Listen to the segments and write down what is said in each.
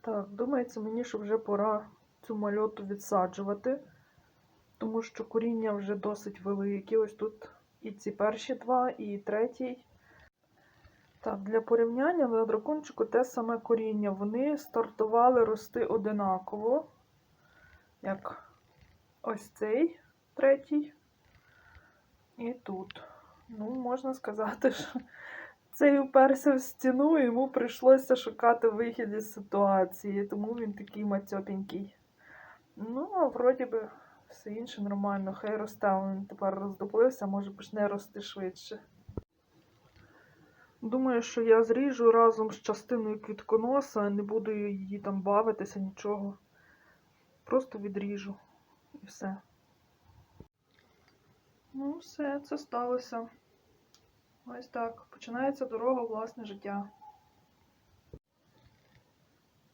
Так, думається мені, що вже пора цю мальоту відсаджувати, тому що коріння вже досить великі. Ось тут і ці перші два, і третій. Так, для порівняння на дракончику те саме коріння. Вони стартували рости одинаково, як ось цей третій. І тут. Ну, можна сказати, що цей уперся в стіну, і йому прийшлося шукати вихід із ситуації, тому він такий мацьопенький. Ну, а вроді би все інше нормально. Хай росте, він тепер роздоплився, може почне рости швидше. Думаю, що я зріжу разом з частиною квітконоса, не буду її там бавитися, нічого. Просто відріжу і все. Ну, все, це сталося. Ось так. Починається дорога власне життя.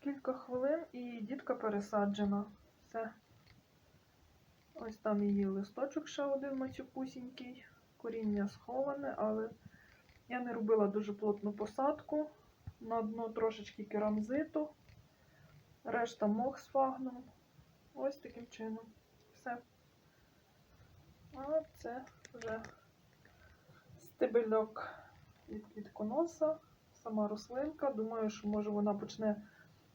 Кілька хвилин і дітка пересаджена. Все. Ось там її листочок ще один матюкусінький. Коріння сховане, але я не робила дуже плотну посадку. На дно трошечки керамзиту, решта мох з фагном. Ось таким чином. Все. А це вже стебельок від квітконоса, сама рослинка. Думаю, що може вона почне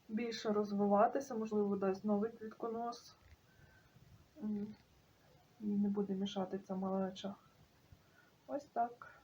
більше розвиватися, можливо, дасть новий квітконос. Їй не буде мішати ця малеча. Ось так.